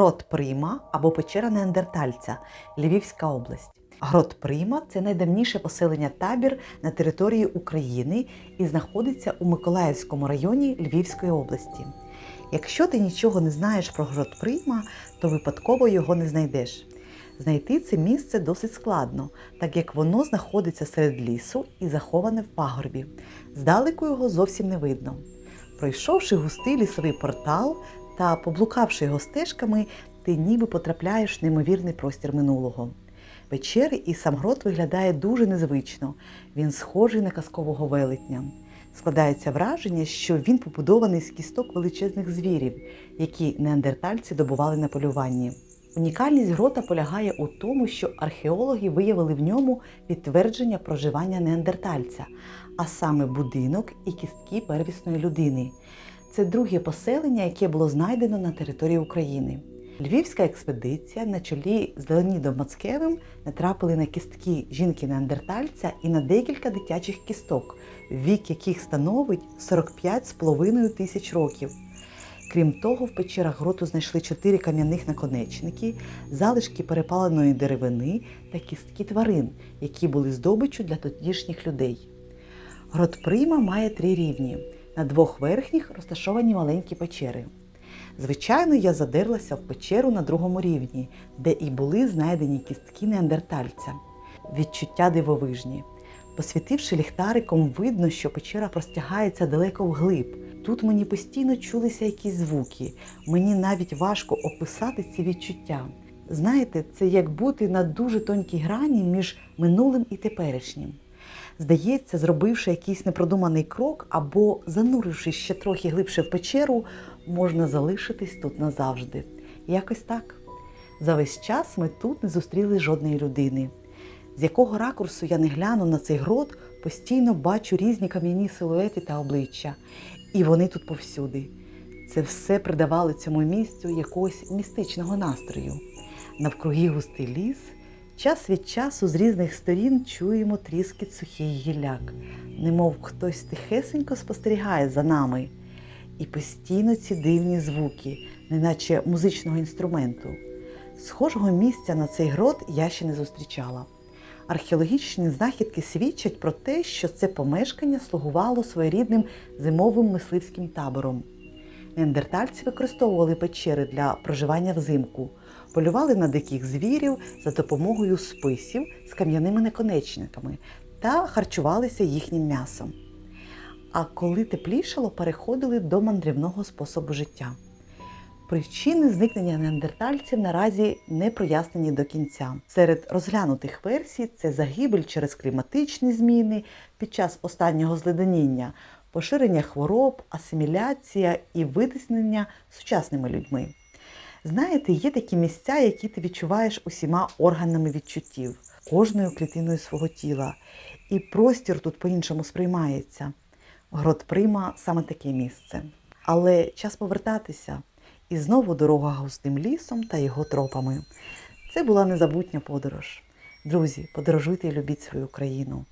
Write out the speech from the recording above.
Грот Прима або печера Неандертальця, Львівська область. Грот Прима це найдавніше поселення табір на території України і знаходиться у Миколаївському районі Львівської області. Якщо ти нічого не знаєш про Грот Прима, то випадково його не знайдеш. Знайти це місце досить складно, так як воно знаходиться серед лісу і заховане в пагорбі. Здалеку його зовсім не видно. Пройшовши густий лісовий портал та поблукавши його стежками, ти ніби потрапляєш в неймовірний простір минулого. Печери і сам грот виглядає дуже незвично. Він схожий на казкового велетня. Складається враження, що він побудований з кісток величезних звірів, які неандертальці добували на полюванні. Унікальність грота полягає у тому, що археологи виявили в ньому підтвердження проживання неандертальця, а саме будинок і кістки первісної людини. Це друге поселення, яке було знайдено на території України. Львівська експедиція на чолі з Леонідом Мацкевим натрапили на кістки жінки неандертальця і на декілька дитячих кісток, вік яких становить 45,5 тисяч років. Крім того, в печерах гроту знайшли чотири кам'яних наконечники, залишки перепаленої деревини та кістки тварин, які були здобиччю для тодішніх людей. Грот Прима має три рівні. На двох верхніх розташовані маленькі печери. Звичайно, я задерлася в печеру на другому рівні, де і були знайдені кістки неандертальця. Відчуття дивовижні. Посвітивши ліхтариком, видно, що печера простягається далеко вглиб. Тут мені постійно чулися якісь звуки. Мені навіть важко описати ці відчуття. Знаєте, це як бути на дуже тонкій грані між минулим і теперішнім. Здається, зробивши якийсь непродуманий крок або занурившись ще трохи глибше в печеру, можна залишитись тут назавжди. Якось так. За весь час ми тут не зустріли жодної людини. З якого ракурсу я не гляну на цей грот, постійно бачу різні кам'яні силуети та обличчя. І вони тут повсюди. Це все придавало цьому місцю якогось містичного настрою. Навкруги густий ліс. Час від часу з різних сторін чуємо тріскіт сухих гілляк, немов хтось тихесенько спостерігає за нами. І постійно ці дивні звуки, неначе музичного інструменту. Схожого місця на цей грот я ще не зустрічала. Археологічні знахідки свідчать про те, що це помешкання слугувало своєрідним зимовим мисливським табором. Неандертальці використовували печери для проживання взимку, полювали на диких звірів за допомогою списів з кам'яними наконечниками та харчувалися їхнім м'ясом. А коли теплішало, переходили до мандрівного способу життя. Причини зникнення неандертальців наразі не прояснені до кінця. Серед розглянутих версій це загибель через кліматичні зміни під час останнього зледеніння, поширення хвороб, асиміляція і витиснення сучасними людьми. Знаєте, є такі місця, які ти відчуваєш усіма органами відчуттів, кожною клітиною свого тіла. І простір тут по-іншому сприймається. Грот Прима саме таке місце. Але час повертатися. І знову дорога густим лісом та його тропами. Це була незабутня подорож. Друзі, подорожуйте і любіть свою країну.